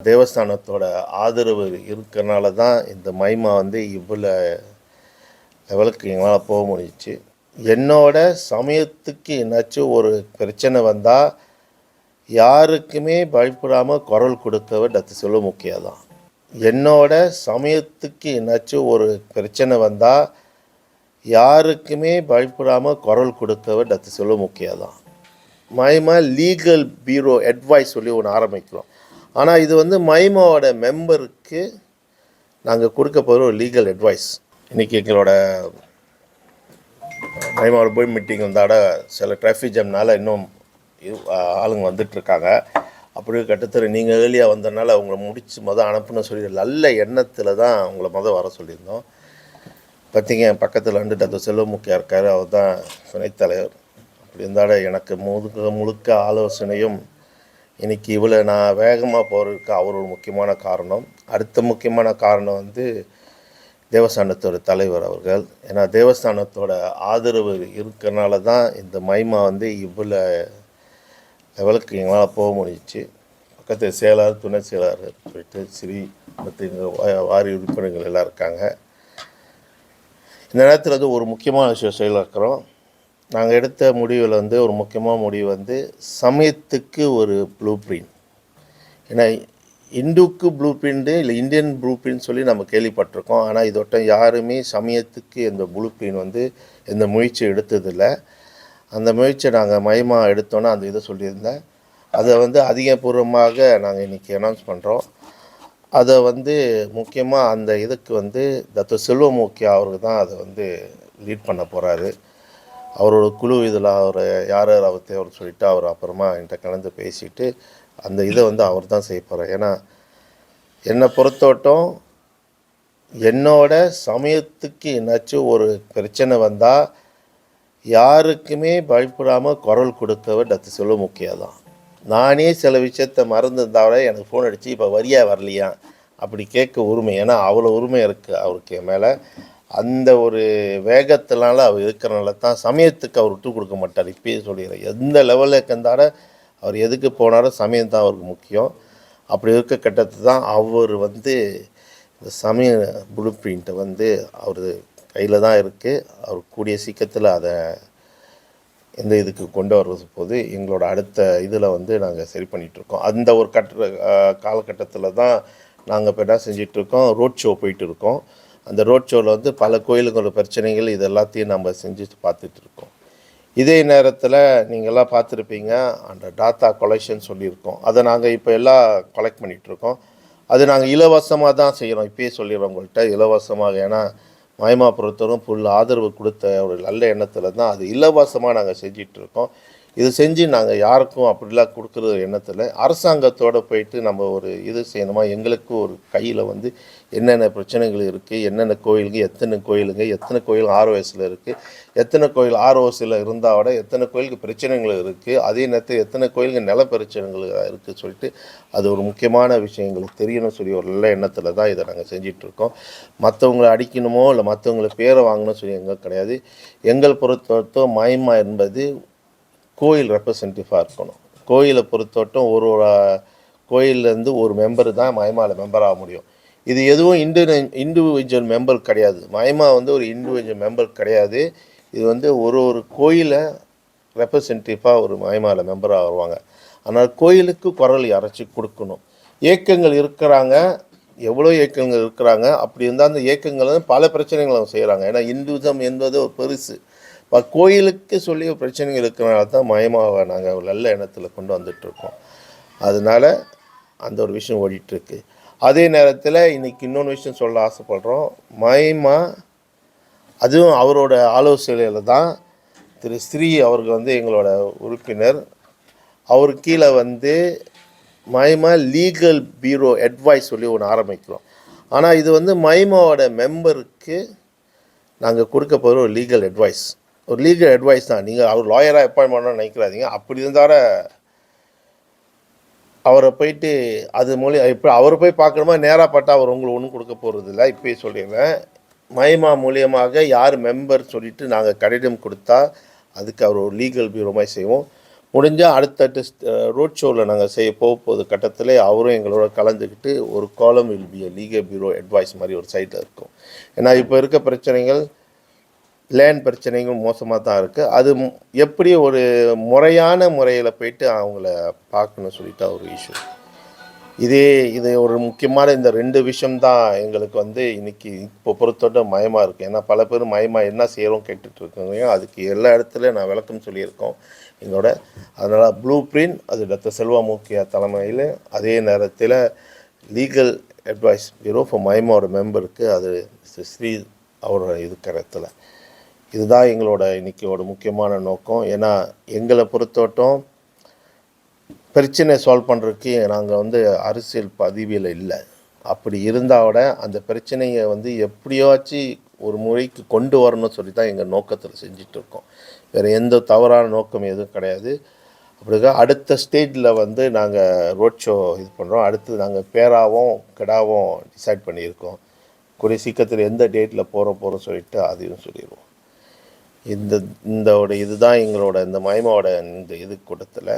தேவஸ்தானத்தோட ஆதரவு இருக்கிறனால தான் இந்த மைமா வந்து இவ்வளோ லெவலுக்கு எங்களால் போக முடிஞ்சிச்சு. என்னோட சமயத்துக்கு என்னாச்சும் ஒரு பிரச்சனை வந்தால் யாருக்குமே பயப்படாமல் குரல் கொடுத்தவர் டத்து செல்வ முக்கியதான் என்னோட சமயத்துக்கு என்னாச்சும் ஒரு பிரச்சனை வந்தால் யாருக்குமே பயப்படாமல் குரல் கொடுத்தவர் டத்து செல்வ முக்கியதான் தான் லீகல் பீரோ அட்வைஸ் சொல்லி ஒன்று ஆரம்பிக்கிறோம். ஆனால் இது வந்து மைமாவோட மெம்பருக்கு நாங்கள் கொடுக்க போகிற ஒரு லீகல் அட்வைஸ் இன்றைக்கி எங்களோட மைமாவோட போய் மீட்டிங் வந்தாட சில டிராஃபிக் ஜாம்னால் இன்னும் ஆளுங்க வந்துட்டுருக்காங்க அப்படியே கட்டத்தில் நீங்கள் ஏர்லியாக வந்தனால அவங்கள முடித்து மொதல் அனுப்புன்னு சொல்லி நல்ல எண்ணத்தில் தான் உங்களை மொதல் வர சொல்லியிருந்தோம். பார்த்தீங்க என் பக்கத்தில் வந்து டாக்டர் செல்வமுக்கியா இருக்கார். அவர் தான் துணைத் தலைவர். அப்படி இருந்தாட எனக்கு முழுக்க முழுக்க ஆலோசனையும் இன்றைக்கி இவ்வளோ நான் வேகமாக போகிறதுக்கு அவர் ஒரு முக்கியமான காரணம். அடுத்த முக்கியமான காரணம் வந்து தேவஸ்தானத்தோட தலைவர் அவர்கள். ஏன்னா தேவஸ்தானத்தோட ஆதரவு இருக்கிறனால தான் இந்த மைமா வந்து இவ்வளோ லெவலுக்கு எங்களால் போக முடிஞ்சிச்சு. பக்கத்து செயலாளர் துணை செயலாளர் போயிட்டு சிறி மற்ற வாரி உறுப்பினர்கள் எல்லாம் இருக்காங்க. இந்த நேரத்தில் வந்து ஒரு முக்கியமான விஷயம் செயலாக்கிறோம் நாங்கள் எடுத்த முடிவில் வந்து ஒரு முக்கியமான முடிவு வந்து சமயத்துக்கு ஒரு ப்ளூ பிரிண்ட் ஏன்னா இந்துக்கு ப்ளூ பிரிண்ட்டு இல்லை இந்தியன் ப்ளூ பிரிண்ட் சொல்லி நம்ம கேள்விப்பட்டிருக்கோம். ஆனால் இதோட்ட யாருமே சமயத்துக்கு இந்த ப்ளூ பிரிண்ட் வந்து எந்த முயற்சி எடுத்ததில்லை. அந்த முயற்சியை நாங்கள் மயமாக எடுத்தோன்னா அந்த இதை சொல்லியிருந்தேன். அதை வந்து அதிகபூர்வமாக நாங்கள் இன்றைக்கி அனௌன்ஸ் பண்ணுறோம் அதை வந்து முக்கியமாக அந்த இதுக்கு வந்து தத்து செல்வமூக்கியா அவருக்கு தான் அதை வந்து லீட் பண்ண போகிறாரு அவரோட குழு இதில் அவர் யார் யார் அவர் தேவை சொல்லிவிட்டு அவர் அப்புறமா என்கிட்ட கலந்து பேசிட்டு அந்த இதை வந்து அவர் தான் செய்ய போகிறார் ஏன்னா என்னை பொறுத்தவட்டம் என்னோட சமயத்துக்கு என்னாச்சும் ஒரு பிரச்சனை வந்தால் யாருக்குமே பயப்படாமல் குரல் கொடுத்தவர் டத்து செல்வ முக்கியா தான். நானே சில விஷயத்த மறந்துருந்தாவிட எனக்கு ஃபோன் அடித்து இப்போ வரியா வரலையா? அப்படி கேட்க உரிமை. ஏன்னா அவ்வளோ உரிமை இருக்குது அவருக்கு மேலே. அந்த ஒரு வேகத்தினால அவர் இருக்கிறனால தான் சமயத்துக்கு அவர் விட்டு கொடுக்க மாட்டார். இப்பயே சொல்லிடுறேன். எந்த லெவலில் இருந்தாட அவர் எதுக்கு போனாரோ சமயம் தான் அவருக்கு முக்கியம். அப்படி இருக்க கட்டத்து தான் அவர் வந்து இந்த சமய ப்ளூ பிரிண்ட்டை வந்து அவர் கையில் தான் இருக்குது அவர் கூடிய சீக்கிரத்தில் அதை எந்த இதுக்கு கொண்டு வர்றது போது எங்களோட அடுத்த இதில் வந்து நாங்கள் சரி பண்ணிகிட்ருக்கோம் அந்த ஒரு கட்ட காலகட்டத்தில் தான் நாங்கள் இப்போ என்ன செஞ்சிட்ருக்கோம் ரோட் ஷோ போயிட்டு இருக்கோம். அந்த ரோட் ஷோவில் வந்து பல கோயிலுங்களோட பிரச்சனைகள் இது எல்லாத்தையும் நம்ம செஞ்சு பார்த்துட்டு இருக்கோம். இதே நேரத்தில் நீங்கள்லாம் பார்த்துருப்பீங்க அந்த டாத்தா கொலெக்ஷன் சொல்லியிருக்கோம். அதை நாங்கள் இப்போ எல்லாம் கலெக்ட் பண்ணிகிட்ருக்கோம் அது நாங்கள் இலவசமாக தான் செய்கிறோம் இப்பயே சொல்லிடுறோம் உங்கள்கிட்ட இலவசமாக. ஏன்னா மயமா ஃபுல் ஆதரவு கொடுத்த ஒரு நல்ல எண்ணத்தில் தான் அது இலவசமாக நாங்கள் செஞ்சிகிட்ருக்கோம் இது செஞ்சு நாங்கள் யாருக்கும் அப்படிலாம் கொடுக்குற எண்ணத்தில் அரசாங்கத்தோடு போயிட்டு நம்ம ஒரு இது செய்யணுமா? எங்களுக்கு ஒரு கையில் வந்து என்னென்ன பிரச்சனைகள் இருக்குது என்னென்ன கோயிலுங்க? எத்தனை கோயிலுங்க? எத்தனை கோயில் ஆர்ஓஎஸில் இருக்குது எத்தனை கோயில் ஆர்ஓஎஸில் இருந்தால் விட எத்தனை கோயிலுக்கு பிரச்சனைகள் இருக்குது அதே நேரத்தில் எத்தனை கோயிலுக்கு நில பிரச்சனைகள் இருக்குது சொல்லிட்டு அது ஒரு முக்கியமான விஷயங்களுக்கு தெரியணும்னு சொல்லி ஒரு நல்ல எண்ணத்தில் தான் இதை நாங்கள் செஞ்சிட்ருக்கோம் மற்றவங்களை அடிக்கணுமோ இல்லை மற்றவங்களை பேரை வாங்கணும்னு சொல்லி எங்களுக்கு கிடையாது. எங்கள் பொறுத்தவரைக்கும் மயமா என்பது கோயில் ரெப்ரசன்டேட்டிவாக இருக்கணும். கோயிலை பொறுத்தவட்டும் ஒரு ஒரு கோயிலேருந்து ஒரு மெம்பர் தான் மயமாவில் மெம்பர் ஆக முடியும். இது எதுவும் இண்டு இண்டிவிஜுவல் மெம்பர் கிடையாது. மயமா வந்து ஒரு இண்டிவிஜுவல் மெம்பர் கிடையாது. இது வந்து ஒரு ஒரு கோயிலை ரெப்ரசன்டேட்டிவாக ஒரு மயமாவில் மெம்பராக வருவாங்க. ஆனால் கோயிலுக்கு குரல் அரைச்சி கொடுக்கணும். இயக்கங்கள் இருக்கிறாங்க. எவ்வளோ இயக்கங்கள் இருக்கிறாங்க? அப்படி இருந்தால் அந்த இயக்கங்கள் வந்து பல பிரச்சனைகளை அவங்க செய்கிறாங்க ஏன்னா இந்துசம் என்பது ஒரு பெருசு. இப்போ கோயிலுக்கு சொல்லி ஒரு பிரச்சனைகள் இருக்கிறனால தான் மயமாக நாங்கள் ஒரு நல்ல எண்ணத்தில் கொண்டு வந்துட்ருக்கோம் அதனால அந்த ஒரு விஷயம் ஓடிட்டுருக்கு. அதே நேரத்தில் இன்றைக்கி இன்னொன்று விஷயம் சொல்ல ஆசைப்படுறோம். மயமா அதுவும் அவரோட ஆலோசனையில் தான் திரு ஸ்ரீ அவர்கள் வந்து எங்களோட உறுப்பினர். அவர் கீழே வந்து மைமா லீகல் பீரோ அட்வைஸ் சொல்லி ஒன்று ஆரம்பிக்கிறோம். ஆனால் இது வந்து மைமாவோட மெம்பருக்கு நாங்கள் கொடுக்க போகிற ஒரு லீகல் அட்வைஸ். ஒரு லீகல் அட்வைஸ் தான். நீங்கள் அவர் லாயராக அப்பாயின்ட் பண்ணணும்னு நினைக்கிறாதீங்க அப்படி இருந்தார அவரை போயிட்டு அது மூலியம் இப்போ அவரை போய் பார்க்கணுமா? நேராக பார்த்தா அவர் உங்களுக்கு ஒன்றும் கொடுக்க போகிறது இல்லை இப்போயே சொல்லிடுறேன் மயமா மூலியமாக யார் மெம்பர் சொல்லிட்டு நாங்கள் கடிதம் கொடுத்தா அதுக்கு அவர் ஒரு லீகல் பியூரோ மாதிரி செய்வோம். முடிஞ்சால் அடுத்தடுத்த ரோட் ஷோவில் நாங்கள் செய்ய போக போகுது கட்டத்தில் அவரும் எங்களோட கலந்துக்கிட்டு ஒரு காலம் will be legal bureau advice மாதிரி ஒரு சைட்டில் இருக்கும். ஏன்னா இப்போ இருக்க பிரச்சனைகள் லேண்ட் பிரச்சனைகள் மோசமாக தான் இருக்குது அது எப்படி ஒரு முறையான முறையில் போயிட்டு அவங்கள பார்க்கணும் சொல்லிட்டு ஒரு இஷ்யூ இதே இது ஒரு முக்கியமான இந்த ரெண்டு விஷயம்தான் எங்களுக்கு வந்து இன்னைக்கு இப்போ பொறுத்தோட்ட மயமாக இருக்குது ஏன்னா பல பேர் மயமாக என்ன செய்கிறோம் கேட்டுட்ருக்கோங்க அதுக்கு எல்லா இடத்துலையும் நான் விளக்கம் சொல்லியிருக்கோம். எங்களோட அதனால் ப்ளூ பிரிண்ட் அது டாக்டர் செல்வா மூக்கியா தலைமையில் அதே நேரத்தில் லீகல் அட்வைஸ் பியூரோ ஃபார் மயமாவோட மெம்பருக்கு அது ஸ்ரீ அவரோட இருக்கிறத்துல இதுதான் எங்களோட இன்னைக்கோட முக்கியமான நோக்கம். ஏன்னா எங்களை பொறுத்தவட்டும் பிரச்சனை சால்வ் பண்ணுறதுக்கு நாங்கள் வந்து அரசியல் பதிவில் இல்லை. அப்படி இருந்தால் விட அந்த பிரச்சனையை வந்து எப்படியாச்சும் ஒரு முறைக்கு கொண்டு வரணும்னு சொல்லி தான் எங்கள் நோக்கத்தில் செஞ்சிட்ருக்கோம் வேறு எந்த தவறான நோக்கம் எதுவும் கிடையாது. அப்படிங்க அடுத்த ஸ்டேஜில் வந்து நாங்கள் ரோட் ஷோ இது பண்ணுறோம் அடுத்து நாங்கள் பேராவும் கெடாவும் டிசைட் பண்ணியிருக்கோம். கூடிய சீக்கிரத்தில் எந்த டேட்டில் போகிற போகிறோம் சொல்லிட்டு அதையும் சொல்லிடுவோம் இந்த இந்தோட இதுதான் எங்களோட இந்த மயமாவோட இந்த இது கூட்டத்தில்.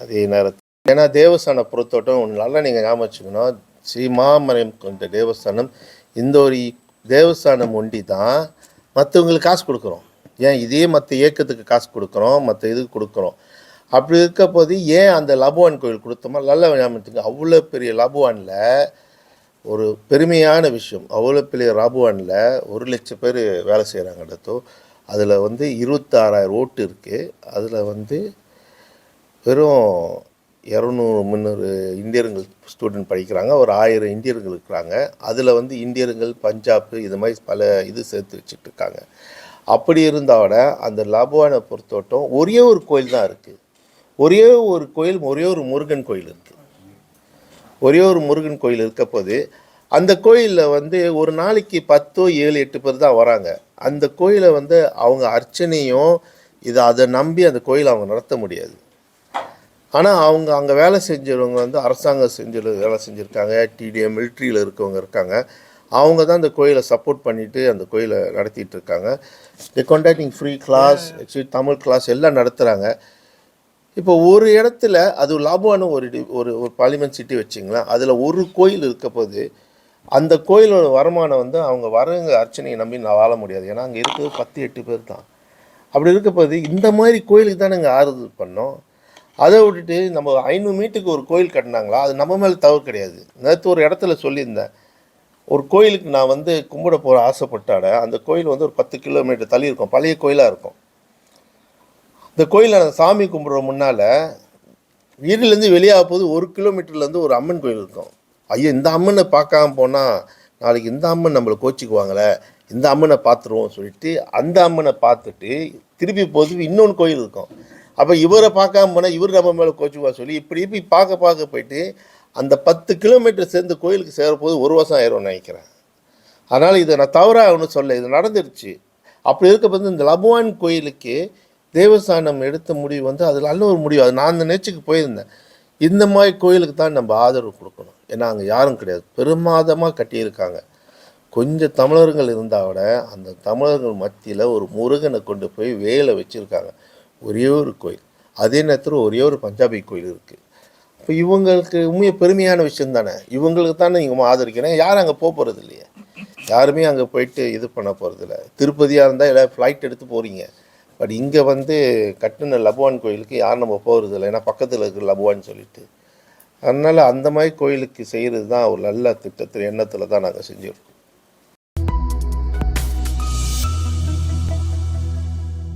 அதே நேரத்தில் ஏன்னா தேவஸ்தான பொறுத்தவட்டம் ஒன்று நல்லா நீங்கள் ஞாபகம் வச்சுக்கணும். ஸ்ரீ மாமரம் கொண்ட தேவஸ்தானம் இந்த ஒரு தேவஸ்தானம் ஒண்டி தான் மற்றவங்களுக்கு காசு கொடுக்குறோம். ஏன்? இதே மற்ற இயக்கத்துக்கு காசு கொடுக்குறோம் மற்ற இதுக்கு கொடுக்குறோம். அப்படி இருக்க போது ஏன் அந்த லபுவான் கோயில் கொடுத்தோமா? நல்ல ஞாபகத்துக்கு அவ்வளோ பெரிய லபுவானில் ஒரு பெருமையான விஷயம். அவ்வளோ பெரிய லபுவானில் ஒரு லட்சம் பேர் வேலை செய்கிறாங்க இடத்தோ அதில் வந்து இருபத்தாறாயிரம் ஓட்டு இருக்குது அதில் வந்து வெறும் இரநூறு முந்நூறு இந்தியர்கள் ஸ்டூடெண்ட் படிக்கிறாங்க. ஒரு ஆயிரம் இந்தியர்கள் இருக்கிறாங்க. அதில் வந்து இந்தியர்கள் பஞ்சாப் இது மாதிரி பல இது சேர்த்து வச்சுட்டு இருக்காங்க. அப்படி இருந்தால் அந்த லபோனை பொறுத்தவட்டம் ஒரே ஒரு கோயில் தான் இருக்குது ஒரே ஒரு கோயில் ஒரே ஒரு முருகன் கோயில் இருக்குது ஒரே ஒரு முருகன் கோயில் இருக்க போது அந்த கோயிலில் வந்து ஒரு நாளைக்கு பத்தோ ஏழு எட்டு பேர் தான் வராங்க. அந்த கோயிலை வந்து அவங்க அர்ச்சனையும் இதை அதை நம்பி அந்த கோயிலை அவங்க நடத்த முடியாது. ஆனால் அவங்க அங்கே வேலை செஞ்சவங்க வந்து அரசாங்கம் செஞ்சு வேலை செஞ்சுருக்காங்க. டிடிஎம் மிலிட்ரியில் இருக்கவங்க இருக்காங்க. அவங்க தான் அந்த கோயிலை சப்போர்ட் பண்ணிட்டு அந்த கோயிலை நடத்திட்டு இருக்காங்க. The contacting free class Tamil class எல்லாம் நடத்துகிறாங்க இப்போ ஒரு இடத்துல அது லாபமான ஒரு ஒரு ஒரு பார்லிமெண்ட் சிட்டி வச்சிங்களேன். அதில் ஒரு கோயில் இருக்க போது அந்த கோயிலோட வருமானம் வந்து அவங்க வரவங்க அர்ச்சனையை நம்பி நான் வாழ முடியாது. ஏன்னா அங்கே இருக்கிறது பத்து எட்டு பேர் தான். அப்படி இருக்கப்போது இந்த மாதிரி கோயிலுக்கு தான் நாங்கள் ஆறுதல் பண்ணோம். அதை விட்டுட்டு நம்ம ஐநூறு மீட்டருக்கு ஒரு கோயில் கட்டினாங்களா? அது நம்ம மேலே தவறு கிடையாது. நேற்று ஒரு இடத்துல சொல்லியிருந்தேன். ஒரு கோயிலுக்கு நான் வந்து கும்பிட போகிற ஆசைப்பட்டாட அந்த கோயில் வந்து ஒரு பத்து கிலோமீட்டர் தள்ளி இருக்கும். பழைய கோயிலாக இருக்கும். இந்த கோயிலில் நான் சாமி கும்பிட்ற முன்னால் வீட்டிலேருந்து வெளியாக போது ஒரு கிலோமீட்டர்லேருந்து ஒரு அம்மன் கோயில் இருக்கும். ஐயோ இந்த அம்மனை பார்க்காம போனால் நாளைக்கு இந்த அம்மன் நம்மளை கோச்சிக்குவாங்களே இந்த அம்மனை பார்த்துருவோம் சொல்லிட்டு அந்த அம்மனை பார்த்துட்டு திருப்பி போது இன்னொன்று கோயில் இருக்கும். அப்போ இவரை பார்க்காம போனால் இவர் நம்ம மேலே கோச்சிக்குவா சொல்லி இப்படி இப்படி பார்க்க பார்க்க போயிட்டு அந்த பத்து கிலோமீட்டர் சேர்ந்து கோயிலுக்கு சேர ஒரு வருஷம் ஆயிரும்னு நினைக்கிறேன். அதனால் இதை நான் தவறாக ஒன்றும் சொல்ல இது நடந்துருச்சு. அப்படி இருக்க வந்து இந்த லபுவான் கோயிலுக்கு தேவஸ்தானம் எடுத்த முடிவு வந்து அது நல்ல ஒரு முடிவு. அது நான் அந்த நேச்சுக்கு போயிருந்தேன். இந்த மாதிரி கோயிலுக்கு தான் நம்ம ஆதரவு கொடுக்கணும். ஏன்னா அங்கே யாரும் கிடையாது. பெருமாதமாக கட்டியிருக்காங்க. கொஞ்சம் தமிழர்கள் இருந்தால் கூட அந்த தமிழர்கள் மத்தியில் ஒரு முருகனை கொண்டு போய் வேலை வச்சுருக்காங்க. ஒரே ஒரு கோயில். அதே நேரத்தில் ஒரே ஒரு பஞ்சாபி கோயில் இருக்குது இப்போ இவங்களுக்கு உண்மையை பெருமையான விஷயம் தானே? இவங்களுக்கு தானே நீங்கள் ஆதரிக்கணும். யாரும் அங்கே போக போகிறது இல்லையே. யாருமே அங்கே போயிட்டு இது பண்ண போகிறது இல்லை. திருப்பதியாக இருந்தால் எல்லாம் ஃப்ளைட் எடுத்து போகிறீங்க பட் இங்கே வந்து கட்டின லபுவான் கோயிலுக்கு யாரும் நம்ம போகிறது இல்லை. ஏன்னா பக்கத்தில் இருக்கிற லபுவான்னு சொல்லிட்டு. அதனால் அந்த மாதிரி கோயிலுக்கு செய்கிறது தான் ஒரு நல்ல திட்டத்தில் எண்ணத்தில் தான் நாங்கள் செஞ்சுருக்கோம்.